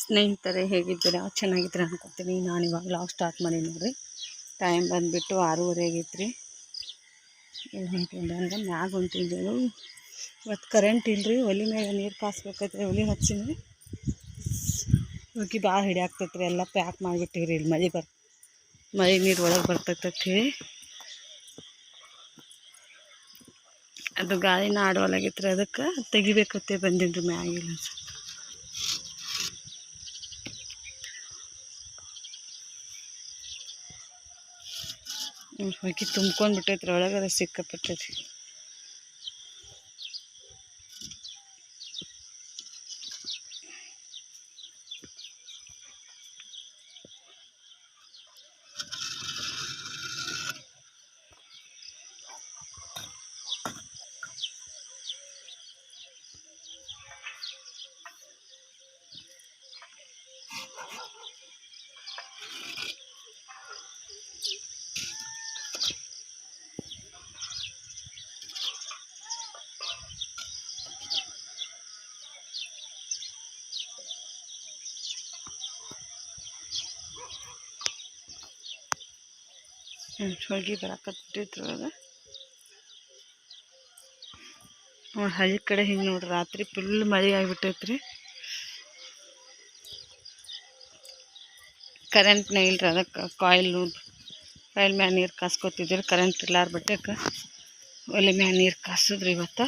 ಸ್ನೇಹಿತರೆ, ಹೇಗಿದ್ದೀರಾ? ಚೆನ್ನಾಗಿದ್ದೀರಾ ಅನ್ಕೋತೀನಿ. ನಾನು ಇವಾಗ ಲಾಗ್ ಸ್ಟಾರ್ಟ್ ಮಾಡಿ ನೋಡ್ರಿ. ಟೈಮ್ ಬಂದುಬಿಟ್ಟು ಆರೂವರೆ ಆಗೈತೆ ರೀ ಹೊಂಟಿದ್ದೆ ಅಂದ್ರೆ ಮ್ಯಾಗ ಹೊಂಟಿದ್ದೆವು. ಇವತ್ತು ಕರೆಂಟ್ ಇಲ್ಲರಿ ಒಲೆ ಮೇಲೆ ನೀರು ಕಾಸ್ಬೇಕೈತ್ರಿ, ಒಲೆ ಹಚ್ಚಿನಿ. ಹೋಗಿ ಭಾಳ ಹಿಡಿಯಾಕ್ತೈತೆ ರೀ ಎಲ್ಲ ಪ್ಯಾಕ್ ಮಾಡಿಬಿಟ್ಟಿವ್ರಿ. ಇಲ್ಲಿ ಮಳೆ ಬರ್, ಮಳೆ ನೀರು ಒಳಗೆ ಬರ್ತೈತೆ ಅದು ಗಾಳಿನ ಆಡೋಲಾಗಿತ್ತು ರೀ ಅದಕ್ಕೆ ತೆಗಿಬೇಕತ್ತೆ ಬಂದೀನಿ ರೀ ಮ್ಯಾಗಿಲ್ಲ. ಹೋಗಿ ತುಂಬ್ಕೊಂಡು ಬಿಟ್ಟೈತ್ರಿ ಒಳಗಡೆ ಸಿಕ್ಕಾಪಟ್ಟೈತಿ ಹೋಗಿ ಬರಾಕತ್ತಿದ್ರು ಅದ ನೋಡಿ ಹಳ್ಳಿ ಕಡೆ ಹಿಂಗೆ ನೋಡ್ರಿ ರಾತ್ರಿ ಫುಲ್ ಮಳೆ ಆಗಿಬಿಟ್ಟೈತ್ರಿ ಕರೆಂಟ್ನ ಇಲ್ರಿ ಅದಕ್ಕೆ ಕಾಯಿಲ್ ಕಾಯಿಲ್ ಮ್ಯಾಲ ನೀರು ಕಾಸ್ಕೊತಿದ್ರಿ ಕರೆಂಟ್ ಇಲ್ಲಾರ ಬಟ್ಟಕ್ಕೆ ಒಲೆ ಮ್ಯಾಲ ನೀರು ಕಾಸಿದ್ರಿ ಇವತ್ತು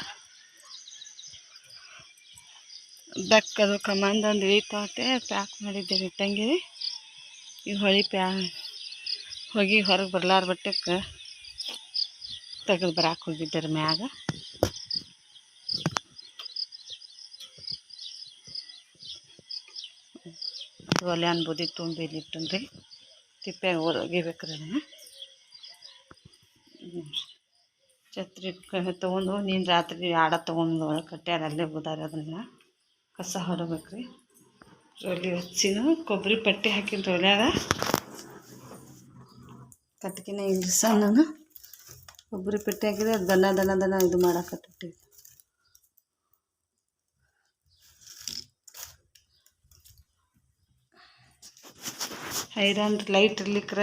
ಬೆಕ್ಕದು ಈ ಇಳಿತಾತೆ ಪ್ಯಾಕ್ ಮಾಡಿದ್ದೆ ತಂಗಿರಿ ಈ ಹೊಳಿ ಪ್ಯಾ ಹೋಗಿ ಹೊರಗೆ ಬರ್ಲಾರ ಬಟ್ಟಕ್ಕೆ ತೆಗೆದು ಬರಾಕ್ ಹೋಗಿದ್ದಾರೆ ಮ್ಯಾಗ. ಒಲೆ ಅನ್ಬೋದು ತುಂಬಿ ಇಲ್ಲಿಟ್ಟನ್ರಿ ತಿಪ್ಪೆ ಒಗಿಬೇಕ್ರಿ ಅದನ್ನು. ಛತ್ರಿ ತೊಗೊಂಡು, ನೀನು ರಾತ್ರಿ ಆಡ ತೊಗೊಂಡು ಕಟ್ಟ್ಯಾರ ಅಲ್ಲೇ ಹೋದಾರ ಅದನ್ನು ಕಸ ಹೊಡಬೇಕ್ರಿ. ಒಲೆ ಹಚ್ಚಿನ, ಕೊಬ್ಬರಿ ಪಟ್ಟಿ ಹಾಕಿನ ಒಲ್ಯಾಗ. ಕಟ್ಕಿನ ಇಳಿಸ ನಾನು. ಒಬ್ಬರು ಪಿಟ್ಟಿ ಹಾಕಿದ್ರೆ ದನ ದನ ದನ ಇದು ಮಾಡಾಕತ್ಬಿಟ್ಟು ಹೈರಾನ್ ಲೈಟ್ ಇರ್ಲಿಕ್ರ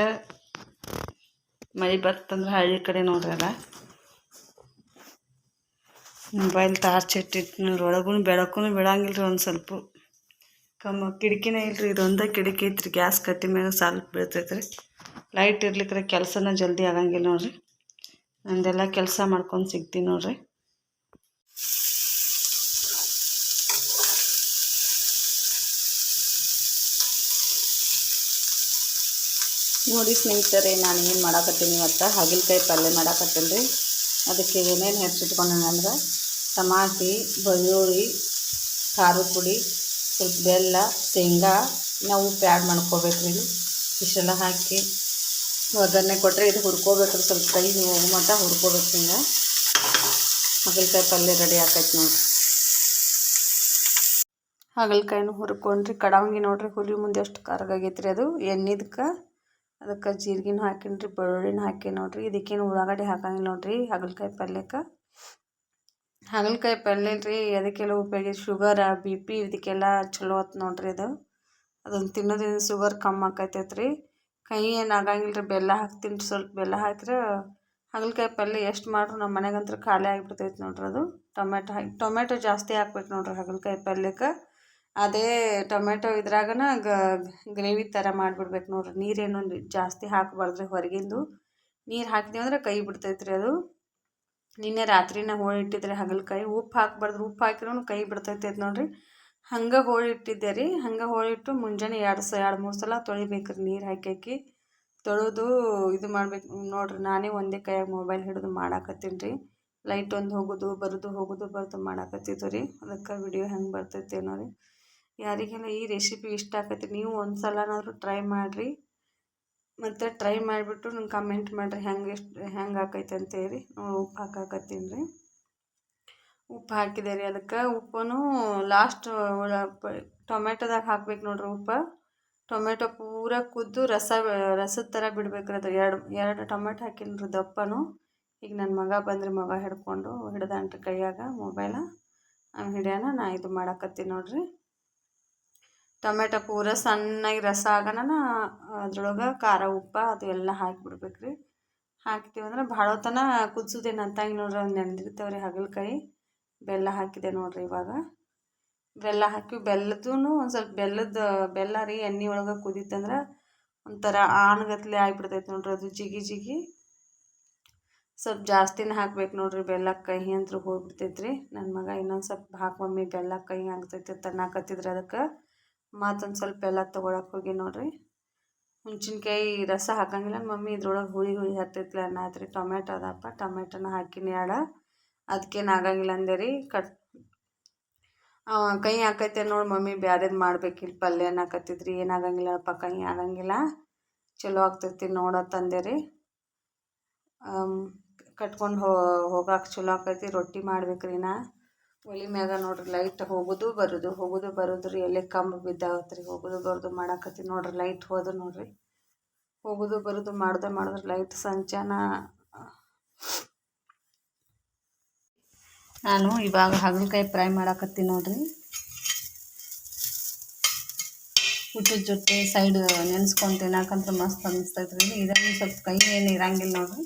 ಮಳೆ ಬರ್ತಂದ್ರೆ ಹಳ್ಳಿ ಕಡೆ ನೋಡ್ರಲ್ಲ ಮೊಬೈಲ್ ಟಾರ್ಚ್ ಇಟ್ಟಿಟ್ಟು ಒಳಗೂ ಬೆಳಕು ಬಿಡಂಗಿಲ್ಲ ಒಂದು ಸ್ವಲ್ಪ. ಕಮ್ಮ ಕಿಟಕಿನೇ ಇಲ್ರಿ, ಇದೊಂದೇ ಕಿಟಕಿ ಐತ್ರಿ, ಗ್ಯಾಸ್ ಕಟ್ಟಿ ಮೇಲೆ ಸ್ವಲ್ಪ ಬೀಳ್ತೈತೆ ರೀ ಲೈಟ್ ಇರ್ಲಿಕ್ಕೆ ಕೆಲಸನ ಜಲ್ದಿ ಆಗಂಗಿಲ್ಲ ನೋಡ್ರಿ. ನಂದೆಲ್ಲ ಕೆಲಸ ಮಾಡ್ಕೊಂಡು ಸಿಗ್ತೀನಿ ನೋಡ್ರಿ. ನೋಡಿ ಸ್ನೇಹಿತರೆ, ನಾನು ಏನು ಮಾಡಾಕತ್ತೀನಿ ಇವತ್ತು? ಹಾಗಲಕಾಯಿ ಪಲ್ಯ ಮಾಡಾಕತ್ತೀನಿ. ರೀ ಅದಕ್ಕೆ ಏನೇನು ಹೆಚ್ಚಿಟ್ಕೊಂಡೆ ಅಂದ್ರೆ, ಟಮಾಟಿ, ಬೆಳ್ಳುಳ್ಳಿ ಖಾರದ ಪುಡಿ ಸ್ವಲ್ಪ ಬೆಲ್ಲ, ಶೇಂಗಾ ನಾವು ಉಪ್ಪು ಆ್ಯಡ್ ಮಾಡ್ಕೋಬೇಕು ರೀ ಇಷ್ಟೆಲ್ಲ ಹಾಕಿ ಒಗ್ಗರಣೆ ಕೊಟ್ಟರೆ ಇದು ಹುರ್ಕೋಬೇಕ್ರಿ ಸ್ವಲ್ಪ ಕೈ ಹೋಗೋ ಮಟ್ಟ ಹುರ್ಕೋಬೇಕು ಹಿಂಗೆ ಹಾಗಲಕಾಯಿ ಪಲ್ಯ ರೆಡಿ ಆಕೈತೆ ನೋಡಿರಿ. ಹಾಗಲಕಾಯಿನೂ ಹುರ್ಕೊಂಡ್ರಿ. ಕಡಾವಂಗಿ ನೋಡ್ರಿ ಹುರಿ ಮುಂದೆ ಎಷ್ಟು ಕರಗಾಗೈತೆ ರೀ ಅದು. ಎಣ್ಣಿದಕ್ಕೆ ಅದಕ್ಕೆ ಜೀರಿಗೆನೂ ಹಾಕಿನ್ರಿ, ಬೆಳ್ಳುಳ್ಳಿನ ಹಾಕಿ ನೋಡಿರಿ. ಇದಕ್ಕೇನು ಉಳ್ಳಾಗಡ್ಡಿ ಹಾಕಂಗಿಲ್ಲ ನೋಡಿರಿ ಹಾಗಲಕಾಯಿ ಪಲ್ಯಕ್ಕೆ. ಹಾಗಲಕಾಯಿ ಪಲ್ಯ ರೀ, ಅದಕ್ಕೆಲ್ಲ ಉಪಯೋಗ ಶುಗರ, ಬಿ ಪಿ ಇದಕ್ಕೆಲ್ಲ ಚಲೋ ಆತು ನೋಡಿರಿ ಅದು ಅದನ್ನು ತಿನ್ನೋದ್ರಿಂದ ಶುಗರ್ ಕಮ್ಮಿ ಆಕೈತೈತೆ ರೀ ಕೈ ಏನು ಆಗಂಗಿಲ್ಲ ರೀ ಬೆಲ್ಲ ಹಾಕ್ತೀನಿ ಸ್ವಲ್ಪ ಬೆಲ್ಲ ಹಾಕಿದ್ರೆ ಹಾಗಲಕಾಯಿ ಪಲ್ಯ ಎಷ್ಟು ಮಾಡ್ರು ನಮ್ಮ ಮನೆಗಂತೂ ಖಾಲಿ ಆಗಿಬಿಡ್ತೈತೆ ನೋಡ್ರಿ ಅದು. ಟೊಮೆಟೊ ಹಾಕಿ ಟೊಮೆಟೊ ಜಾಸ್ತಿ ಹಾಕ್ಬೇಕು ನೋಡ್ರಿ ಹಾಗಲಕಾಯಿ ಪಲ್ಯಕ್ಕೆ. ಅದೇ ಟೊಮೆಟೊ ಇದ್ರಾಗನ ಗ್ರೇವಿ ಥರ ಮಾಡಿಬಿಡ್ಬೇಕು ನೋಡ್ರಿ. ನೀರೇನು ಜಾಸ್ತಿ ಹಾಕಬಾರ್ದು ಹೊರಗಿಂದು. ನೀರು ಹಾಕಿದ್ವಿ ಅಂದ್ರೆ ಕೈ ಬಿಡ್ತೈತೆ ರೀ ಅದು. ನಿನ್ನೆ ರಾತ್ರಿನ ಹೋಳಿ ಇಟ್ಟಿದ್ರೆ ಹಾಗಲಕಾಯಿ, ಉಪ್ಪು ಹಾಕ್ಬಾರ್ದು, ಉಪ್ಪು ಹಾಕಿರೂ ಕೈ ಬಿಡ್ತೈತೆ ನೋಡ್ರಿ. ಹಂಗೆ ಹೋಳಿ ಇಟ್ಟಿದ್ದೆ ರೀ ಹಂಗೆ ಹೋಳಿ ಇಟ್ಟು ಮುಂಜಾನೆ ಎರಡು ಸ, ಎರಡು ಮೂರು ಸಲ ತೊಳಿಬೇಕು ರೀ ನೀರು ಹಾಕಿ ಹಾಕಿ ತೊಳೆದು ಇದು ಮಾಡ್ಬೇಕು, ನೋಡ್ರಿ ನಾನೇ ಒಂದೇ ಕೈಯಾಗ ಮೊಬೈಲ್ ಹಿಡಿದು ಮಾಡಾಕತ್ತೀನಿ ರೀ ಲೈಟ್ ಒಂದು ಹೋಗೋದು, ಬರೋದು ಹೋಗೋದು, ಬರೋದು ಮಾಡಾಕತ್ತಿದ್ದು ರೀ ಅದಕ್ಕೆ ವಿಡಿಯೋ ಹೆಂಗೆ ಬರ್ತೈತೇನೋ ರೀ ಯಾರಿಗೆಲ್ಲ ಈ ರೆಸಿಪಿ ಇಷ್ಟ ಆಕೈತಿ ನೀವು ಒಂದು ಸಲನಾದರೂ ಟ್ರೈ ಮಾಡಿರಿ. ಮತ್ತು ಟ್ರೈ ಮಾಡಿಬಿಟ್ಟು ನಂಗೆ ಕಮೆಂಟ್ ಮಾಡಿರಿ ಹೆಂಗೆ ಎಷ್ಟು, ಹೆಂಗೆ ಆಕೈತೆ ಅಂತೇಳಿ ನೋಡಿ ಉಪ್ಪು ಹಾಕಾಕತ್ತೀನಿ ರೀ ಉಪ್ಪು ಹಾಕಿದೆ ರೀ ಅದಕ್ಕೆ ಉಪ್ಪು ಲಾಸ್ಟ್ ಟೊಮೆಟೊದಾಗ ಹಾಕ್ಬೇಕು ನೋಡ್ರಿ ಉಪ್ಪು. ಟೊಮೆಟೊ ಪೂರ ಕುದ್ದು ರಸ, ರಸದ ಥರ ಬಿಡ್ಬೇಕು ರೀ ಅದು. ಎರಡು ಎರಡು ಟೊಮೆಟೊ ಹಾಕಿಲ್ರಿ ದಪ್ಪನು. ಈಗ ನನ್ನ ಮಗ ಬಂದ್ರೆ ಮಗ ಹಿಡ್ಕೊಂಡು ಹಿಡ್ದಾನ್ರಿ ಕೈಯಾಗ ಮೊಬೈಲ. ಅವ್ನು ಹಿಡಿಯೋಣ ನಾ ಇದು ಮಾಡಾಕತ್ತೀನಿ ನೋಡ್ರಿ. ಟೊಮೆಟೊ ಪೂರ ಸಣ್ಣಗೆ ರಸ ಆಗೋಣ ಅದ್ರೊಳಗೆ ಖಾರ, ಉಪ್ಪು ಅದು ಎಲ್ಲ ಹಾಕಿಬಿಡ್ಬೇಕು ರೀ ಹಾಕ್ತೀವಿ ಅಂದ್ರೆ ಭಾಳ ಹೊತ್ತನ ಕುದಿಸೋದೇನು ಅಂತಂಗೆ ನೋಡ್ರಿ, ಅವ್ನು ನೆನೆದಿರ್ತಾವೆ ರೀ ಹಾಗಲಕಾಯಿ. ಬೆಲ್ಲ ಹಾಕಿದೆ ನೋಡಿರಿ ಇವಾಗ. ಬೆಲ್ಲ ಹಾಕಿ ಬೆಲ್ಲದೂ ಒಂದು ಸ್ವಲ್ಪ ಬೆಲ್ಲದ, ಬೆಲ್ಲ ರೀ ಎಣ್ಣೆ ಒಳಗೆ ಕುದೀತಂದ್ರೆ ಒಂಥರ ಆಣ್ಗತ್ಲೆ ಆಗಿಬಿಡ್ತೈತೆ ನೋಡ್ರಿ ಅದು ಜಿಗಿ ಜಿಗಿ. ಸ್ವಲ್ಪ ಜಾಸ್ತಿನೇ ಹಾಕ್ಬೇಕು ನೋಡ್ರಿ ಬೆಲ್ಲ ಕಹಿ ಅಂತೂ ಹೋಗ್ಬಿಡ್ತೈತೆ ರೀ. ನನ್ನ ಮಗ ಇನ್ನೊಂದು ಸ್ವಲ್ಪ ಹಾಕಿ ಮಮ್ಮಿ ಬೆಲ್ಲ ಕಹಿ ಆಗ್ತೈತೆ ತನ್ನಾಕತ್ತಿದ್ರೆ ಅದಕ್ಕೆ. ಮತ್ತೊಂದು ಸ್ವಲ್ಪ ಬೆಲ್ಲ ತೊಗೊಳಕ್ಕೆ ಹೋಗಿ ನೋಡ್ರಿ. ಹುಣ್ಸಿನ್ಕಾಯಿ ರಸ ಹಾಕಂಗಿಲ್ಲ ಮಮ್ಮಿ ಇದ್ರೊಳಗೆ ಹುಳಿ ಹುಳಿ ಹತ್ತೈತ್ಲ ಅನ್ನತ್ರಿ. ಟೊಮೆಟೊ ಅದಪ್ಪ ಟೊಮೆಟೊನ ಹಾಕಿನಿ ಆಡ ಅದಕ್ಕೇನು ಆಗಂಗಿಲ್ಲ ಅಂದೆ ರೀ ಕಟ್ ಕೈ ಹಾಕೈತೆ ನೋಡಿ ಮಮ್ಮಿ ಬ್ಯಾರೇದು ಮಾಡ್ಬೇಕಿಲ್ಲ ಪಲ್ಯ ಅನ್ನಕತ್ತಿದ್ರಿ ಏನಾಗಂಗಿಲ್ಲಪ್ಪ ಕೈ ಆಗಂಗಿಲ್ಲ. ಚಲೋ ಆಗ್ತೈತಿ ನೋಡತ್ತಂದೆ ರೀ ಕಟ್ಕೊಂಡು ಹೋಗಕ್ಕೆ ಚಲೋ ಆಕೈತಿ ರೊಟ್ಟಿ ಮಾಡ್ಬೇಕ್ರಿ ನಾ. ಒಲಿ ಮ್ಯಾಗ ನೋಡ್ರಿ ಲೈಟ್ ಹೋಗೋದು ಬರೋದು ಹೋಗೋದು ಬರೋದು ರೀ ಎಲ್ಲಿ ಕಂಬ ಬಿದ್ದಾಗತ್ತೆ ರೀ ಹೋಗೋದು ಬರೋದು ಮಾಡಾಕತ್ತಿ ನೋಡ್ರಿ, ಲೈಟ್ ಹೋದ ನೋಡ್ರಿ. ಹೋಗೋದು ಬರೋದು ಮಾಡ್ದೆ ಮಾಡಿದ್ರೆ ಲೈಟ್ ಸಂಚಾನ ನಾನು ಇವಾಗ ಹಾಗಲಕಾಯಿ ಫ್ರೈ ಮಾಡಾಕತ್ತೀನಿ ನೋಡ್ರಿ. ಊಟದ ಜೊತೆ ಸೈಡ್ ನೆನೆಸ್ಕೊಂಡು ತಿನ್ನಾಕಂತ ಮಸ್ತ್ ಅನಿಸ್ತೈತೆ ರೀ ಇದನ್ನು ಸ್ವಲ್ಪ ಕೈ ಏನು ಇರಂಗಿಲ್ಲ ನೋಡ್ರಿ.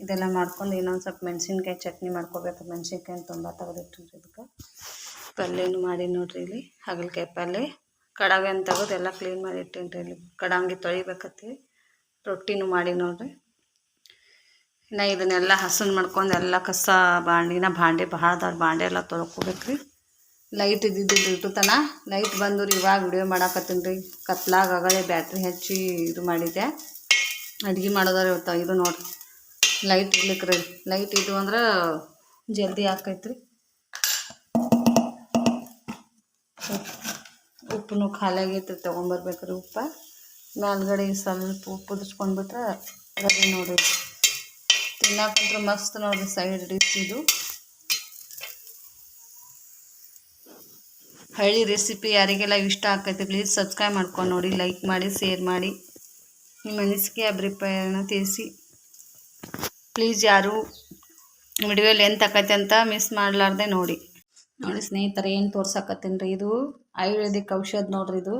ಇದೆಲ್ಲ ಮಾಡ್ಕೊಂಡು ಇನ್ನೊಂದು ಸ್ವಲ್ಪ ಮೆಣಸಿನ್ಕಾಯಿ ಚಟ್ನಿ ಮಾಡ್ಕೋಬೇಕು. ಮೆಣಸಿನ್ಕಾಯಿ ತುಂಬ ತೆಗೆದಿಟ್ಟಿರಿ ಇದಕ್ಕೆ. ಪಲ್ಯನೂ ಮಾಡಿ ನೋಡ್ರಿ ಇಲ್ಲಿ. ಹಾಗಲಕಾಯಿ ಪಲ್ಯ. ಕಡಾವಿನ ತೆಗೆದು ಎಲ್ಲ ಕ್ಲೀನ್ ಮಾಡಿ ಇಟ್ಟೀನಿ ರೀ ಇಲ್ಲಿ. ಕಡಾಂಗಿ ತೊಳಿಬೇಕತ್ತಿ. ರೊಟ್ಟಿನೂ ಮಾಡಿ ನೋಡ್ರಿ. ಇನ್ನು ಇದನ್ನೆಲ್ಲ ಹಸನ್ ಮಾಡ್ಕೊಂಡು ಎಲ್ಲ ಕಸ ಬಾಂಡಿನ ಬಾಂಡೆ ಭಾಳ ದೊಡ್ಡ ಬಾಂಡೆ ಎಲ್ಲ ತೊಳ್ಕೊಬೇಕು ರೀ ಲೈಟ್ ಇದ್ದಿದ್ದು ಇಟ್ಟು ತನ. ಲೈಟ್ ಬಂದು ಇವಾಗ ವಿಡಿಯೋ ಮಾಡಾಕತ್ತೀನಿ ರೀ. ಕತ್ಲಾಗ ಆಗಲೇ ಬ್ಯಾಟ್ರಿ ಹಚ್ಚಿ ಇದು ಮಾಡಿದ್ದೆ ಅಡುಗೆ ಮಾಡೋದಾರ ಇವತ್ತು ಇದು ನೋಡ್ರಿ. ಲೈಟ್ ಇರ್ಲಿಕ್ಕೆ ರೀ. ಲೈಟ್ ಇದು ಅಂದ್ರೆ ಜಲ್ದಿ ಹಾಕೈತ್ರಿ ಉಪ್ಪು ಖಾಲಿ ಆಗೈತೆ ತೊಗೊಂಬರ್ಬೇಕು ರೀ ಉಪ್ಪ. ಮೇಲ್ಗಡೆ ಸ್ವಲ್ಪ ಉಪ್ಪು ಉದಿಸ್ಕೊಂಡ್ಬಿಟ್ರೆ ರೆಡಿ ನೋಡಿರಿ. ತಿನ್ನಕ್ಕಂದ್ರೆ ಮಸ್ತ್ ನೋಡಿರಿ ಸೈಡ್ ಡಿಶ್ ಇದು. ಹಳ್ಳಿ ರೆಸಿಪಿ ಯಾರಿಗೆಲ್ಲ ಇಷ್ಟ ಆಗ್ತೈತೆ ಪ್ಲೀಸ್ ಸಬ್ಸ್ಕ್ರೈಬ್ ಮಾಡ್ಕೊಂಡು ನೋಡಿ ಲೈಕ್ ಮಾಡಿ ಶೇರ್ ಮಾಡಿ. ನಿಮ್ಮ ಅನಿಸಿಕೆ, ಅಭಿಪ್ರಾಯನ ತಿಳಿಸಿ. ಪ್ಲೀಸ್ ಯಾರು ವಿಡಿಯೋಲಿ ಏನು ಆಕೈತೆ ಅಂತ ಮಿಸ್ ಮಾಡಲಾರ್ದೆ ನೋಡಿ. ನೋಡಿ ಸ್ನೇಹಿತರೆ, ಏನು ತೋರ್ಸಕತ್ತೀನಿ ರೀ ಇದು? ಆಯುರ್ವೇದಿಕ್ ಔಷಧ ನೋಡ್ರಿ ಇದು.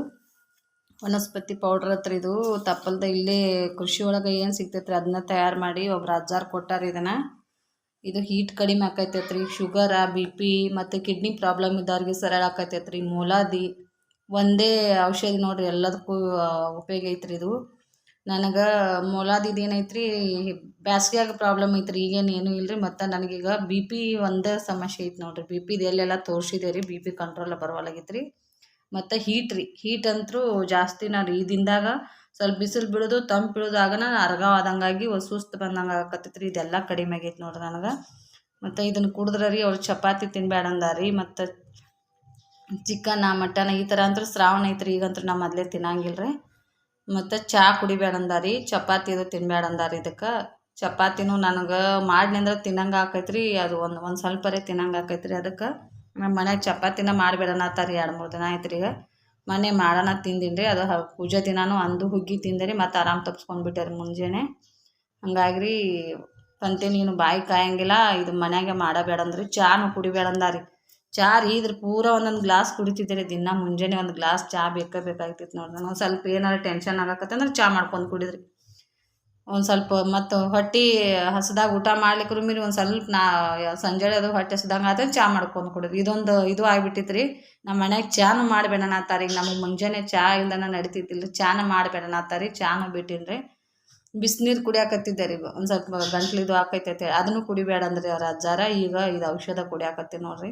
ವನಸ್ಪತಿ ಪೌಡ್ರ್ ಹತ್ರ ಇದು ತಪ್ಪಲ್ದ ಇಲ್ಲೇ ಕೃಷಿ ಒಳಗೆ ಏನು ಸಿಗ್ತೈತ್ರಿ? ಅದನ್ನ ತಯಾರು ಮಾಡಿ ಒಬ್ರು ಅಜ್ಜಾರು ಕೊಟ್ಟಾರ ಇದನ್ನು. ಇದು ಹೀಟ್ ಕಡಿಮೆ ಆಕೈತೈತ್ರಿ. ಶುಗರ ಬಿ ಪಿ ಮತ್ತು ಕಿಡ್ನಿ ಪ್ರಾಬ್ಲಮ್ ಇದ್ದವ್ರಿಗೆ ಸರಳ ಆಕೈತೈತ್ರಿ. ಮೂಲಾದಿ ಒಂದೇ ಔಷಧಿ ನೋಡಿರಿ, ಎಲ್ಲದಕ್ಕೂ ಉಪಯೋಗ ಐತ್ರಿ ಇದು. ನನಗೆ ಮೂಲಾದಿ ಏನೈತ್ರಿ, ಬ್ಯಾಸ್ಗ್ಯಾಗ ಪ್ರಾಬ್ಲಮ್ ಐತ್ರಿ. ಈಗೇನು ಏನೂ ಇಲ್ಲ ರೀ ಮತ್ತು ನನಗೀಗ ಬಿ ಪಿ ಒಂದೇ ಸಮಸ್ಯೆ ಐತೆ ನೋಡಿರಿ. ಬಿ ಪಿದು ಎಲ್ಲೆಲ್ಲ ತೋರಿಸಿದೆ ರೀ ಬಿ ಪಿ ಕಂಟ್ರೋಲ್ ಬರವಲ್ಲಾಗೈತೆ ರೀ ಮತ್ತು ಹೀಟ್ ರೀ. ಹೀಟ್ ಅಂತೂ ಜಾಸ್ತಿನ ರೀ ಈ ದಿನದಾಗ ಸ್ವಲ್ಪ ಬಿಸಿಲು ಬೀಳೋದು ತಂಪು ಬೀಳೋದು ಆಗನ ಅರ್ಗವಾದಂಗಾಗಿ ಸುಸ್ತು ಬಂದಂಗೆ ಆಗಕತ್ತೈತೆ ರೀ ಇದೆಲ್ಲ ಕಡಿಮೆ ಆಗೈತೆ ನೋಡ್ರಿ ನನಗೆ. ಮತ್ತು ಇದನ್ನು ಕುಡಿದ್ರೆ ರೀ ಅವ್ರು ಚಪಾತಿ ತಿನ್ಬೇಡ ಅಂದಾರ. ರೀ ಮತ್ತು ಚಿಕನ್, ಮಟನ್ ಈ ಥರ ಅಂದ್ರೆ ಶ್ರಾವಣ ಐತ್ರಿ. ಈಗಂತೂ ನಾ ಮೊದಲೇ ತಿನ್ನಂಗಿಲ್ಲ ರೀ ಮತ್ತು ಚಹಾ ಕುಡಿಬೇಡ ಅಂದಾರಿ. ಚಪಾತಿ ಇದು ತಿನ್ಬೇಡ ಅಂದಾರಿ ಇದಕ್ಕೆ. ಚಪಾತಿನೂ ನನಗೆ ಮಾಡಿ ಅಂದ್ರೆ ತಿನ್ನಂಗೆ ಆಕೈತ್ರಿ ಅದು ಒಂದು ಒಂದು ಸ್ವಲ್ಪರೇ ತಿನ್ನಂಗೆ ಆಕೈತ್ರಿ ಅದಕ್ಕೆ. ನಮ್ಮ ಮನ್ಯಾಗ ಚಪಾತಿನ ಮಾಡಬೇಡ ರೀ ಎರಡು ಮೂರು ದಿನ ಆಯ್ತು ರೀ ಮನೆ ಮಾಡೋಣ ತಿಂದಿನಿ ರೀ ಅದು ಪೂಜೆ ದಿನಾನು ಅಂದು ಹುಗ್ಗಿ ತಿಂದೆ ರೀ ಮತ್ತು ಆರಾಮ್ ತಪ್ಸ್ಕೊಂಡ್ಬಿಟ್ಟೆ ರೀ ಮುಂಜಾನೆ. ಹಂಗಾಗಿ ರೀ ಪಂತೆ ನೀನು ಬಾಯಿ ಕಾಯಂಗಿಲ್ಲ, ಇದು ಮನ್ಯಾಗೆ ಮಾಡಬೇಡ ಅಂದ್ರಿ ಚಾನು ಕುಡಿಬೇಡ ಅಂದಾರಿ ಚಾ ಇದ್ರ ಪೂರ ಒಂದೊಂದು ಗ್ಲಾಸ್ ಕುಡಿತಿದ್ದೆ ರೀ ದಿನ ಮುಂಜಾನೆ ಒಂದು ಗ್ಲಾಸ್ ಚಾ ಬೇಕೇ ಬೇಕಾಗ್ತಿತ್ತು ನೋಡ್ರಿ, ಒಂದು ಸ್ವಲ್ಪ ಏನಾರು ಟೆನ್ಷನ್ ಆಗಕತ್ತಂದ್ರೆ ಚಾ ಮಾಡ್ಕೊಂಡು ಕುಡಿದ್ರಿ. ಒಂದು ಸ್ವಲ್ಪ ಮತ್ತು ಹೊಟ್ಟೆ ಹಸ್ದಾಗ ಊಟ ಮಾಡ್ಲಿಕ್ಕೆ ಮೀರಿ ಒಂದು ಸ್ವಲ್ಪ ನಾ ಸಂಜೆ ಅದು ಹೊಟ್ಟೆ ಹಸ್ದಂಗೆ ಆದ್ರೆ ಚಾ ಮಾಡ್ಕೊಂಡು ಕುಡಿದ್ರಿ ಇದೊಂದು ಇದು ಆಗಿಬಿಟ್ಟಿತ್ತು ರೀ ನಮ್ಮ ಮನ್ಯಾಗ ಚಾನು ಮಾಡಬೇಡ ಅನ್ನತ್ತಾರ ಈಗ ನಮಗೆ ಮುಂಜಾನೆ ಚಾ ಇಲ್ದನ ನಡಿತಿದ್ದಿಲ್ಲ. ಚಾನ ಮಾಡ್ಬೇಡಣ ಆತಾರಿ ಚಾನು ಬಿಟ್ಟಿನಿ ರೀ ಬಿಸಿನೀರು ಕುಡಿಯಾಕತ್ತಿದ್ದೆ ರೀ. ಒಂದು ಸ್ವಲ್ಪ ಗಂಟ್ಲಿದು ಆಕೈತೈತೆ. ಅದನ್ನು ಕುಡಿಬೇಡ ಅಂದ್ರಿ ಅವ್ರ ಅಜ್ಜಾರ. ಈಗ ಇದು ಔಷಧ ಕುಡಿಯಾಕತ್ತೀನಿ ನೋಡ್ರಿ.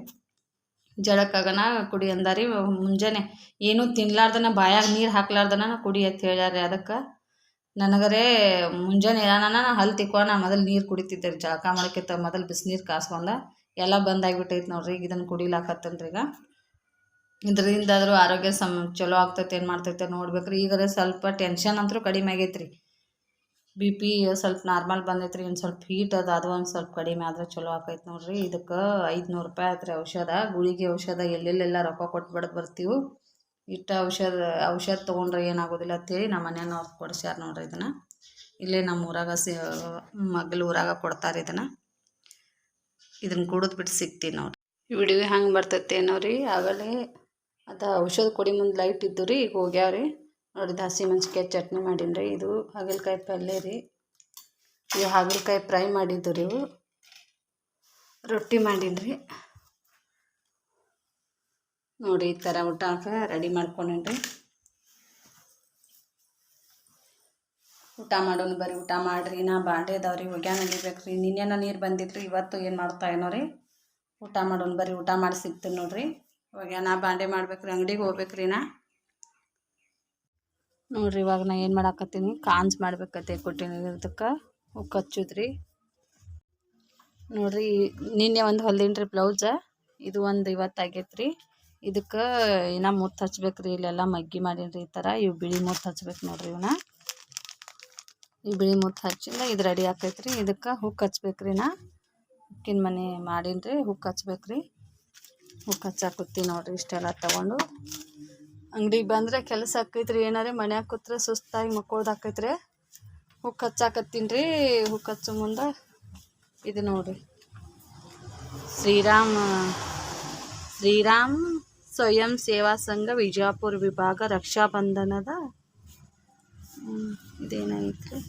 ಜಳಕ್ಕಾಗನ ಕುಡಿ ಅಂದಾರಿ. ಮುಂಜಾನೆ ಏನೂ ತಿನ್ಲಾರ್ದನ ಬಾಯಾಗ ನೀರು ಹಾಕ್ಲಾರ್ದನ ಕುಡಿ ಅಂತ ಹೇಳ್ಯಾರ ಅದಕ್ಕೆ. ನನಗರೇ ಮುಂಜಾನೆ ಏನಾನ ಹಲ್ಲು ನಾನು ಮೊದಲು ನೀರು ಕುಡಿತಿದ್ದೆ ರೀ ಜಳಕ ಮಾಡೋಕ್ಕಿಂತ ಮೊದಲು ಬಿಸಿನೀರು ಕಾಸ್ಕೊಂಡ, ಎಲ್ಲ ಬಂದಾಗಿಬಿಟ್ಟೈತೆ ನೋಡ್ರಿ, ಈಗ ಇದನ್ನು ಕುಡಿಲಾಕತ್ತೇನ್ರಿ ಈಗ. ಇದರಿಂದಾದರೂ ಆರೋಗ್ಯ ಸಮ್ ಚಲೋ ಆಗ್ತೈತೆ, ಏನು ಮಾಡ್ತೈತೆ ನೋಡ್ಬೇಕು ರೀ ಈಗರೆ ಸ್ವಲ್ಪ ಟೆನ್ಷನ್ ಅಂತೂ ಕಡಿಮೆ ಆಗೈತೆ ರೀ ಬಿ ಪಿ ಸ್ವಲ್ಪ ನಾರ್ಮಲ್ ಬಂದೈತೆ ರೀ ಒಂದು ಸ್ವಲ್ಪ ಹೀಟ್ ಅದು ಅದು ಒಂದು ಸ್ವಲ್ಪ ಕಡಿಮೆ ಆದರೆ ಚಲೋ ಆಕೈತೆ ನೋಡ್ರಿ. ಇದಕ್ಕೆ ಐದುನೂರು ರೂಪಾಯಿ ಆಯ್ತು ರೀ ಔಷಧ, ಗುಳಿಗೆ ಔಷಧ, ಎಲ್ಲೆಲ್ಲೆಲ್ಲ ರೊಕ್ಕ ಕೊಟ್ಟು ಬರ್ತೀವಿ. ಇಟ್ಟು ಔಷಧ ಔಷಧ ತೊಗೊಂಡ್ರೆ ಏನಾಗೋದಿಲ್ಲ ಅಂತೇಳಿ ನಮ್ಮ ಮನೆಯವ್ರು ಕೊಡಿಸ್ಯಾರ ನೋಡ್ರಿ ಇದನ್ನು. ಇಲ್ಲೇ ನಮ್ಮ ಊರಾಗ ಸಿ ಮಗ್ಲ ಊರಾಗ ಕೊಡ್ತಾರೆ ಇದನ್ನು. ಇದನ್ನು ಕುಡಿದ್ಬಿಟ್ಟು ಸಿಗ್ತೀನಿ ನೋಡ್ರಿ. ವಿಡಿಯೋ ಹೆಂಗೆ ಬರ್ತೈತೆ ಏನೋ ರೀ ಆಗಲೇ ಅದು ಔಷಧ ಕೊಡಿ ಮುಂದೆ ಲೈಟ್ ಇದ್ದು ರೀ, ಈಗ ಹೋಗ್ಯಾವ ರೀ ನೋಡಿ ಹಸಿ ಮೆಣ್ಸಿನ್ಕಾಯಿ ಚಟ್ನಿ ಮಾಡೀನಿ ರೀ, ಇದು ಹಾಗಲಕಾಯಿ ಪಲ್ಯ ರೀ. ಇವು ಹಾಗಲಕಾಯಿ ಫ್ರೈ ಮಾಡಿದ್ದು ರೀ ರೊಟ್ಟಿ ಮಾಡೀನಿ ರೀ. ನೋಡಿ, ಈ ಥರ ಊಟ ರೆಡಿ ಮಾಡ್ಕೊಂಡ್ರಿ ಊಟ ಮಾಡೋನು ಬರ್ರಿ, ಊಟ ಮಾಡಿರಿ. ನಾ ಬಾಂಡೆ ಅದಾವ್ರಿ ಒಗ್ಯಾನ ರೀ ನಿನ್ನೆನ ನೀರು ಬಂದಿತ್ತು ಇವತ್ತು ಏನು ಮಾಡ್ತಾ ಏನೋ ರೀ? ಊಟ ಮಾಡೋನು ಬರ್ರಿ, ಊಟ ಮಾಡಿ ಸಿಗ್ತೀನಿ ನೋಡ್ರಿ. ನಾ ಬಾಂಡೆ ಮಾಡ್ಬೇಕ್ರಿ, ಅಂಗಡಿಗೆ ಹೋಗ್ಬೇಕ್ರಿ ನಾ. ನೋಡ್ರಿ, ಇವಾಗ ನಾ ಏನು ಮಾಡಾಕತ್ತೀನಿ? ಕಾಂಜ್ ಮಾಡ್ಬೇಕತ್ತೆ ಕೊಟ್ಟಿನ ಇದಕ್ಕೆ. ಕಚ್ಚುದ್ರಿ ನೋಡ್ರಿ, ನಿನ್ನೆ ಒಂದು ಹೊಲ್ದೀನಿ ರೀ ಬ್ಲೌಸ. ಇದು ಒಂದು ಇವತ್ತು ಆಗೈತೆ ರೀ ಇದಕ್ಕೆ ಇನ್ನ ಮುತ್ತು ಹಚ್ಬೇಕು ರೀ ಇಲ್ಲೆಲ್ಲ ಮಗ್ಗಿ ಮಾಡೀನಿ ರೀ ಈ ಥರ ಇವು ಬಿಳಿ ಮುತ್ತು ಹಚ್ಬೇಕು ನೋಡ್ರಿ ಇವನ್ನ ಈ ಬಿಳಿ ಮುತ್ತು ಹಚ್ಚಿಂದ ಇದು ರೆಡಿ ಆಕೈತೆ ರೀ ಇದಕ್ಕೆ ಹುಕ್ ಹಚ್ಬೇಕು ರೀ ನಾ ಹುಕ್ಕಿನ ಮನೆ ಮಾಡೀನಿ ರೀ ಹುಕ್ ಹಚ್ಬೇಕು ರೀ ಹುಕ್ ಹಚ್ಚಾಕತ್ತಿ ನೋಡ್ರಿ ಇಷ್ಟೆಲ್ಲ ತೊಗೊಂಡು. ಅಂಗಡಿಗೆ ಬಂದರೆ ಕೆಲಸ ಆಕೈತೆ ರೀ ಏನಾರೇ ಮನ್ಯಾಗ ಕೂತ್ರೆ ಸುಸ್ತಾಗಿ ಮಕ್ಕೊಳ್ದು ಆಕೈತ್ರಿ. ಹುಕ್ ಹಚ್ಚಾಕತ್ತೀನಿ ರೀ ಹುಕ್ ಹಚ್ಚೋ ಮುಂದೆ ಇದು ನೋಡ್ರಿ. ಶ್ರೀರಾಮ್ ಶ್ರೀರಾಮ್ ಸ್ವಯಂ ಸೇವಾ ಸಂಘ ವಿಜಯಪುರ ವಿಭಾಗ ರಕ್ಷಾಬಂಧನದ ಬಂಧನದ ರೀ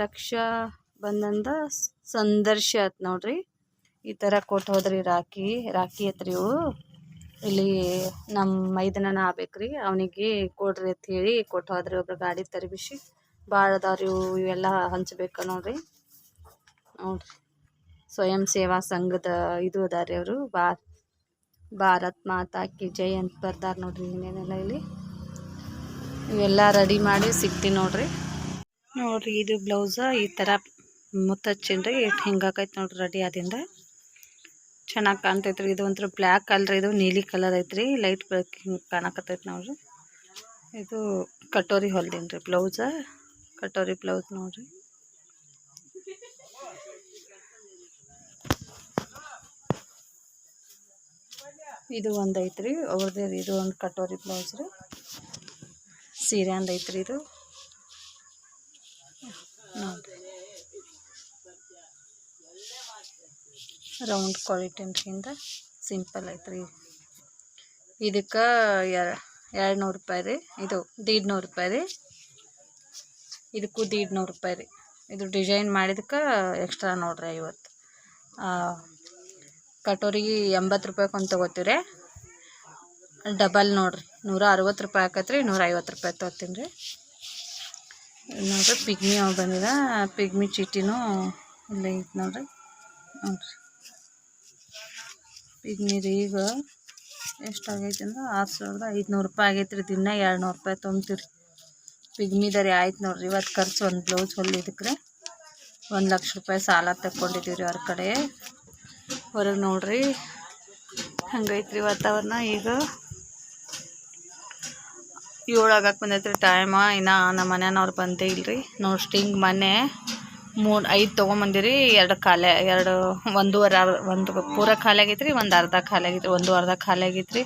ರಕ್ಷಾ ಬಂಧನದ ಸಂದರ್ಶ ಆಯ್ತು ನೋಡ್ರಿ. ಈ ಥರ ಕೊಟ್ಟು ಹೋದ್ರಿ ರಾಖಿ ರಾಖಿ ಐತ್ರಿ ಇವು. ಇಲ್ಲಿ ನಮ್ಮ ಮೈದನನ ಆಗ್ಬೇಕ್ರಿ, ಅವನಿಗೆ ಕೊಡ್ರಿ ಅಂತ ಹೇಳಿ ಕೊಟ್ಟು ಹೋದ್ರಿ ಒಬ್ರು ಗಾಡಿ ತರಬಿಸಿ. ಭಾಳ ಅದಾವ್ರಿ ಇವು, ಇವೆಲ್ಲ ಹಂಚ್ಬೇಕು ನೋಡ್ರಿ. ನೋಡ್ರಿ. ಸ್ವಯಂ ಸೇವಾ ಸಂಘದ ಇದು ಅದಾರಿ ಅವರು, ಬಾ ಭಾರತ್ ಮಾತಾ ಕಿ ಜೈ ಅಂತ ಬರ್ತಾರೆ ನೋಡ್ರಿ ಇನ್ನೇನೆಲ್ಲ ಇಲ್ಲಿ ಇವೆಲ್ಲ ರೆಡಿ ಮಾಡಿ ಸಿಗ್ತೀನಿ ನೋಡ್ರಿ. ನೋಡ್ರಿ ಇದು ಬ್ಲೌಸ ಈ ಥರ ಮುತ್ತಚ್ಚಿನ್ರಿ ಇಟ್ಟು ಹಿಂಗಾಕೈತೆ ನೋಡ್ರಿ ರೆಡಿ ಆದಿಂದ. ಚೆನ್ನಾಗಿ ಕಾಣ್ತೈತ್ರಿ, ಇದು ಒಂಥರ ಬ್ಲ್ಯಾಕ್ ಕಲರ್ ಇದು ನೀಲಿ ಕಲರ್ ಐತ್ರಿ ಲೈಟ್ ಹಿಂಗೆ ಕಾಣಕತ್ತೈತೆ ನೋಡ್ರಿ. ಇದು ಕಟೋರಿ ಹೊಲ್ದಿನ್ರಿ ರೀ ಬ್ಲೌಸ ಕಟೋರಿ ಬ್ಲೌಸ್ ನೋಡ್ರಿ. ಇದು ಒಂದು ಐತ್ರಿ ಅವ್ರದ್ದೇ ಇದು ಒಂದು ಕಟೋರಿ ಬ್ಲೌಸ್ ರೀ. ಸೀರೆ ಒಂದು ಐತ್ರಿ ಇದು. ನೋಡಿರಿ. ರೌಂಡ್ ಕ್ವಾಲಿಟಿಯಿಂದ ಸಿಂಪಲ್ ಐತ್ರಿ. ಇದಕ್ಕೆ ಎರಡು ನೂರು ರೂಪಾಯಿ ರೀ, ಇದು ದೀಡ್ ನೂರು ರೂಪಾಯಿ ರೀ. ಇದಕ್ಕೂ ದೀಡ್ ನೂರು ರೂಪಾಯಿ ರೀ. ಇದು ಡಿಸೈನ್ ಮಾಡಿದಕ್ಕೆ ಎಕ್ಸ್ಟ್ರಾ ನೋಡ್ರಿ ಐವತ್ತು. ಕಟೋರಿಗೆ ಎಂಬತ್ತು ರೂಪಾಯಿ ಒಂದು ತೊಗೋತೀವಿ ಡಬಲ್ ನೋಡ್ರಿ, ನೂರ ಅರವತ್ತು ರೂಪಾಯಿ ಆಕತ್ರಿ, ನೂರ ಐವತ್ತು ರೂಪಾಯಿ ತೊಗೋತೀನಿ ರೀ. ನೋಡಿರಿ, ಪಿಗ್ಮಿ ಅವು ಬಂದಿದ, ಪಿಗ್ಮಿ ಚೀಟಿನೂ ಇಲ್ಲೇ ಐತೆ ನೋಡ್ರಿ. ಹ್ಞೂ ಪಿಗ್ಮಿ ರೀ ಈಗ ಎಷ್ಟಾಗೈತೆ ಅಂದ್ರೆ, ಆರು ಸಾವಿರದ ಐದುನೂರು ರೂಪಾಯಿ ಆಗೈತೆ ರೀ ದಿನ ಎರಡು ನೂರು ರೂಪಾಯಿ ತೊಗೊತೀವಿ ರೀ ಪಿಗ್ಮಿದರಿ ಆಯ್ತು ನೋಡ್ರಿ, ಇವತ್ತು ಖರ್ಚು ಒಂದು ಬ್ಲೌಸ್ ಹೊಲಿದಕ್ಕೆ ಒಂದು ಲಕ್ಷ ರೂಪಾಯಿ ಸಾಲ ತಗೊಂಡಿದ್ದೀವಿ ರೀ ಅವ್ರ ಕಡೆ. ಹೊರಗೆ ನೋಡ್ರಿ. ಹಂಗೈತ್ರಿ ವಾತಾವರಣ ಈಗ. ಏಳು ಆಗಕ್ಕೆ ಬಂದೈತೆ ರೀ ಟೈಮ ಇನ್ನು ನಮ್ಮ ಮನೆಯವ್ರು ಬಂದೇ ಇಲ್ರಿ. ರೀ ನೋಡಿ ಸ್ಟಿಂಗ್ ಮನೆ ಮೂರು, ಐದು ತೊಗೊಂಬಂದಿರಿ. ಎರಡು ಖಾಲಿ, ಎರಡು ಒಂದೂವರೆ ಅರ್ ಒಂದು ಪೂರ ಖಾಲಿ ಆಗೈತ್ರಿ, ಒಂದು ಅರ್ಧ ಖಾಲಿ ಆಗೈತ್ರಿ, ಒಂದು ಅರ್ಧ ಖಾಲಿ ಆಗೈತ್ರಿ.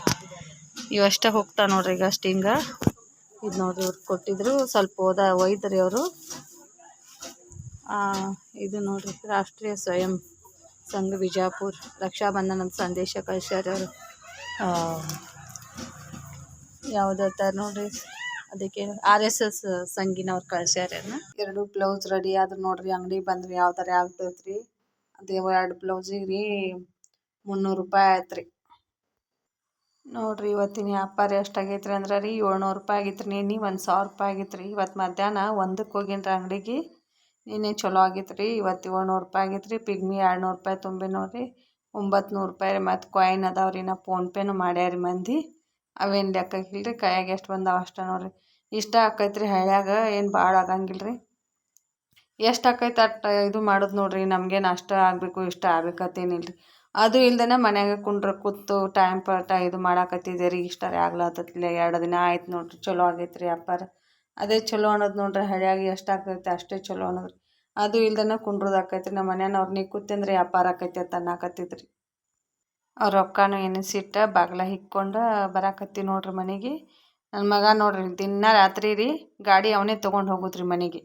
ಇವಷ್ಟೇ ಹೋಗ್ತಾ ನೋಡ್ರಿ ಈಗ ಸ್ಟಿಂಗ ಇದು ನೋಡ್ರಿ ಇವ್ರು ಕೊಟ್ಟಿದ್ರು. ಸ್ವಲ್ಪ ಹೋದ ಒಯ್ದ್ರಿ ಅವರು. ಇದು ನೋಡ್ರಿ ರಾಷ್ಟ್ರೀಯ ಸ್ವಯಂ ಸಂಘ ವಿಜಯಪುರ ರಕ್ಷಾಬಂಧನದ ಸಂದೇಶ ಕಳ್ಸ್ಯಾರ ಯಾವುದೋ ಥರ ನೋಡ್ರಿ? ಅದಕ್ಕೆ ಆರ್ ಎಸ್ ಎಸ್ ಸಂಘಿನವ್ರು ಕಳ್ಸ್ಯಾರ ಎರಡು ಬ್ಲೌಸ್ ರೆಡಿ ಆದ್ರೆ ನೋಡ್ರಿ, ಅಂಗಡಿ ಬಂದ್ರಿ ಯಾವ್ದಾರ ಥರ ಆಗ್ತೈತ್ರಿ ಅದೇ ಎರಡು ಬ್ಲೌಸಿಗೆ ರೀ ಮುನ್ನೂರು ರೂಪಾಯಿ ಆಯ್ತು ರೀ ನೋಡ್ರಿ ಇವತ್ತಿನ ವ್ಯಾಪಾರ ಎಷ್ಟಾಗೈತ್ರಿ ಅಂದ್ರೆ ರೀ ಏಳ್ನೂರು ರೂಪಾಯಿ ಆಗಿತ್ತು ರೀ ನಿನ್ನೆ ಒಂದು ಸಾವಿರ ರೂಪಾಯಿ ಆಗಿತ್ತು ರೀ ಇವತ್ತು ಮಧ್ಯಾಹ್ನ ಒಂದಕ್ಕೆ ಹೋಗಿನ್ರಿ ಅಂಗಡಿಗೆ. ನಿನ್ನೆ ಚಲೋ ಆಗಿತ್ತು ರೀ ಇವತ್ತು ಏಳ್ನೂರು ರೂಪಾಯಿ ಆಗೈತೆ ರೀ ಪಿಗ್ಮಿ ಎರಡು ನೂರು ರೂಪಾಯಿ ತುಂಬಿ ನೋಡಿರಿ ಒಂಬತ್ತು ನೂರು ರೂಪಾಯಿ ರೀ, ಮತ್ತು ಕಾಯಿನ್ ಅದಾವೆ ರೀ, ನಾ ಫೋನ್ಪೇನು ಮಾಡ್ಯಾರಿ ಮಂದಿ. ಅವೇನು ಲೆಕ್ಕಕ್ಕಿಲ್ಲ ರೀ ಕೈಯಾಗ ಎಷ್ಟು ಬಂದಾವೆ ಅಷ್ಟೇ ನೋಡಿರಿ. ಇಷ್ಟ ಆಕೈತೆ ರೀ ಹಳ್ಯಾಗ, ಏನು ಭಾಳ ಆಗಂಗಿಲ್ಲ ರೀ ಎಷ್ಟು ಆಕೈತೆ ಅಷ್ಟು ಇದು ಮಾಡೋದು ನೋಡಿರಿ, ನಮ್ಗೇನು ಅಷ್ಟು ಆಗಬೇಕು, ಇಷ್ಟ ಆಗ್ಬೇಕತ್ತೇನಿಲ್ಲ ರೀ ಅದು ಇಲ್ದೇ ಮನ್ಯಾಗ ಕುಂಡ್ರೆ ಕೂತು ಟೈಮ್ ಪಾಟ ಇದು ಮಾಡಾಕತ್ತಿದ್ದೆ ರೀ ಇಷ್ಟರೇ ಆಗ್ಲತ್ತತ್ಲೆ ಎರಡು ದಿನ ಆಯ್ತು ನೋಡ್ರಿ, ಚಲೋ ಆಗೈತೆ ರೀ ವ್ಯಾಪಾರ. ಅದೇ ಚಲೋ ಅನ್ನೋದು ನೋಡ್ರಿ, ಹಳ್ಯಾಗಿ ಎಷ್ಟು ಆಗ್ತೈತೆ ಅಷ್ಟೇ ಚಲೋ ಅನ್ನೋದು. ಅದು ಇಲ್ದನ ಕುಂಡ್ರದಾಕೈತ್ರಿ ನಮ್ಮ ಮನ್ಯಾನವ್ರು ನೀ ಕೂತಂದ್ರೆ ವ್ಯಾಪಾರ ಆಕೈತಿ ಅಂತ ಅನ್ನಕತ್ತಿದ್ರಿ. ಅವ್ರ ರೊಕ್ಕನೂ ಎನಿಸಿಟ್ಟ ಬಾಗ್ಲ ಹಿಕ್ಕೊಂಡು ಬರಾಕತ್ತಿ ನೋಡ್ರಿ ಮನೆಗೆ. ನನ್ನ ಮಗ ನೋಡ್ರಿ ದಿನ ರಾತ್ರಿ ರೀ ಗಾಡಿ ಅವನೇ ತೊಗೊಂಡು ಹೋಗುದ್ರಿ ಮನೆಗೆ.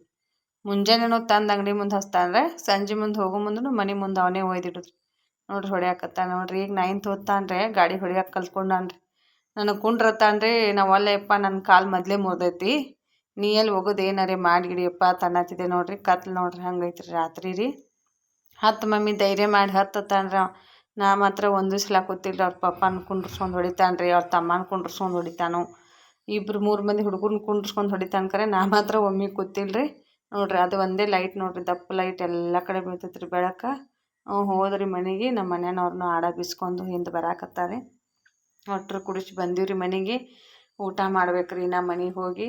ಮುಂಜಾನೆನೂ ತಂದು ಅಂಗಡಿ ಮುಂದೆ ಹಚ್ತಾನ್ರೆ ಸಂಜೆ ಮುಂದೆ ಹೋಗೋ ಮುಂದೂ ಮನೆ ಮುಂದೆ ಅವನೇ ಒಯ್ದಿಡುದ್ರಿ. ನೋಡ್ರಿ ಹೊಡ್ಯಾಕತ್ತ ನೋಡ್ರಿ ಈಗ ನೈನ್ತ್ ಓದ್ತಾನ್ರೆ ಗಾಡಿ ಹೊಡ್ಯಾಕ ಕಲ್ತ್ಕೊಂಡಾನ್ರಿ. ನನಗೆ ಕುಂಡ್ರತಾನ್ರಿ ನಾವು ಅಪ್ಪ ನನ್ನ ಕಾಲು ಮೊದಲೇ ಮುರಿದೈತಿ. ನೀ ಎಲ್ಲಿ ಹೋಗೋದು ಏನಾರೇ ಮಾಡಿಗಿಡಿಯಪ್ಪ ತನ್ನತ್ತಿದೆ ನೋಡ್ರಿ, ಕತ್ಲು ನೋಡ್ರಿ ಹಂಗೈತ್ರಿ ರಾತ್ರಿ ರೀ. ಹತ್ತು ಮಮ್ಮಿ ಧೈರ್ಯ ಮಾಡಿ ಹತ್ತು ತಂದ್ರೆ ನಾ ಮಾತ್ರ ಒಂದು ಸಲ ಕೂತಿಲ್ಲ ಅವ್ರ ಪಪ್ಪನ ಕುಂಡ್ರಸ್ಕೊಂಡು ಹೊಡಿತಾನೆ ರೀ ಅವ್ರ ತಮ್ಮನ ಕುಂಡ್ರಸ್ಕೊಂಡು ಹೊಡಿತಾನು. ಇಬ್ಬರು ಮೂರು ಮಂದಿ ಹುಡುಗರ್ನ ಕುಂಡ್ರಸ್ಕೊಂಡು ಹೊಡಿತಾನೆ ಕರೆ, ನಾ ಮಾತ್ರ ಒಮ್ಮೆ ಕೂತಿಲ್ಲ ರೀ ನೋಡ್ರಿ ಅದು ಒಂದೇ ಲೈಟ್ ನೋಡ್ರಿ, ದಪ್ಪ ಲೈಟ್ ಎಲ್ಲ ಕಡೆ ಬೀಳ್ತೈತೆ ರೀ ಬೆಳಕು ಹೋದ್ರಿ ಮನೆಗೆ ನಮ್ಮ ಮನೆಯವ್ರನ್ನೂ ಆಡ ಬಿಸ್ಕೊಂಡು ಹಿಂದೆ ಬರಾಕತ್ತಾರೆ. ಒಟ್ರು ಕುಡಿಸಿ ಬಂದೀವಿ ಮನೆಗೆ. ಊಟ ಮಾಡ್ಬೇಕ್ರಿ, ನಾ ಮನೆಗೆ ಹೋಗಿ.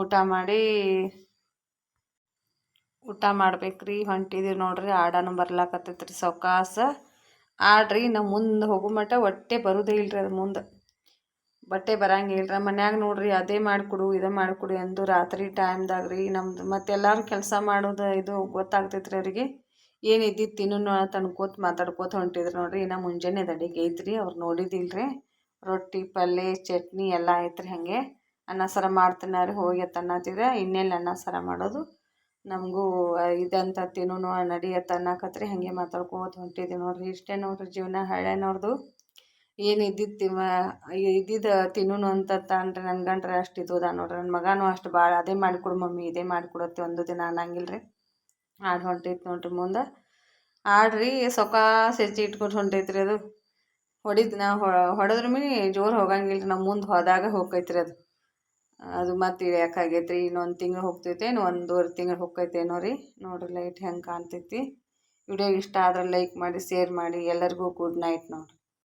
ಊಟ ಮಾಡಿ ಊಟ ಮಾಡ್ಬೇಕ್ರಿ. ಹೊಂಟಿದೀವಿ ನೋಡ್ರಿ, ಆಡನು ಬರ್ಲಾಕತ್ತೈತ್ರಿ ಸೌಕಾಸ. ಆಡ್ರಿ ನಾವು ಮುಂದೆ ಹೋಗೋ ಮಟ್ಟ ಹೊಟ್ಟೆ ಬರೋದೇ ಇಲ್ರಿ ಅದು ಮುಂದೆ. ಬಟ್ಟೆ ಬರಂಗಿಲ್ಲ ಮನ್ಯಾಗ ನೋಡ್ರಿ, ಅದೇ ಮಾಡಿಕೊಡು, ಇದೇ ಮಾಡಿಕೊಡು ಎಂದು ರಾತ್ರಿ ಟೈಮ್ದಾಗ ರೀ ನಮ್ದು ಮತ್ತೆ ಎಲ್ಲರೂ ಕೆಲಸ ಮಾಡೋದು ಇದು ಗೊತ್ತಾಗ್ತೈತೆ ರೀ ಅವರಿಗೆ. ಏನು ಇದ್ದಿದ್ದು ತಿನ್ನು ತನ್ಕೋತ ಮಾತಾಡ್ಕೋತ ಹೊಂಟಿದ್ರು ನೋಡ್ರಿ. ಇನ್ನು ಮುಂಜಾನೆ ಅಡಿಗೆ ಐತ್ರಿ, ಅವ್ರು ನೋಡಿದಿಲ್ರಿ. ರೊಟ್ಟಿ ಪಲ್ಯ ಚಟ್ನಿ ಎಲ್ಲ ಐತ್ರಿ ಹಾಗೆ. ಅನ್ನ ಸಾರ ಮಾಡ್ತೀನಿ ರೀ ಹೋಗಿ ಅನ್ನತ್ತಿದೆ ಇನ್ನೆಲ್ಲಿ ಅನ್ನ ಸಾರ ಮಾಡೋದು? ನಮಗೂ ಇದಂತ ತಿನ್ನೋನು ನಡಿಯತ್ತ ಅನ್ನಕತ್ರಿ ಹಾಗೆ ಮಾತಾಡ್ಕೋತ ಹೊಂಟಿದ್ದೀವಿ ನೋಡ್ರಿ. ಇಷ್ಟೇ ನೋಡ್ರಿ ಜೀವನ ಹಳೆನವ್ರದ್ದು ಏನು ಇದ್ದಿದ್ದು ಇದ್ದಿದ್ದು ತಿನ್ನೋನು ಅಂತ ತಾನ್ರಿ ನನ್ನ ಗಂಡ್ರೆ ಅಷ್ಟು ಇದು ಅದ ನೋಡ್ರಿ. ನನ್ನ ಮಗನೂ ಅಷ್ಟು ಭಾಳ ಅದೇ ಮಾಡಿಕೊಡು ಮಮ್ಮಿ, ಇದೇ ಮಾಡಿಕೊಡತ್ತೆ ಒಂದು ದಿನ ಅನ್ನಂಗಿಲ್ಲ ರೀ ಆಡ್ ಹೊಂಟೈತೆ ನೋಡ್ರಿ ಮುಂದೆ. ಆಡ್ರಿ ಸೊಕಾಸ್ ಹೆಚ್ಚಿ ಇಟ್ಕೊಂಡು ಹೊಂಟೈತ್ರಿ ಅದು. ಹೊಡಿದ್ ನಾ ಹೊಡೆದ್ರ ಜೋರು ಹೋಗಂಗಿಲ್ಲ ರೀ ನಮ್ಮ ಮುಂದೆ ಹೋದಾಗ ಹೋಗೈತ್ರಿ ಅದು. ಅದು ಮತ್ತೆ ಇಳಿಯೋಕ್ಕಾಗೈತೆ ರೀ ಇನ್ನೊಂದು ತಿಂಗಳು ಹೋಗ್ತೈತೆ, ಇನ್ನು ಒಂದೂವರೆ ತಿಂಗಳು ಹೋಗ್ತೈತೇನೋ ರೀ. ನೋಡಿರಿ ಲೈಟ್ ಹೆಂಗೆ ಕಾಣ್ತೈತಿ. ವಿಡಿಯೋ ಇಷ್ಟ ಆದ್ರೆ ಲೈಕ್ ಮಾಡಿ, ಶೇರ್ ಮಾಡಿ. ಎಲ್ಲರಿಗೂ ಗುಡ್ ನೈಟ್ ನೋಡಿರಿ.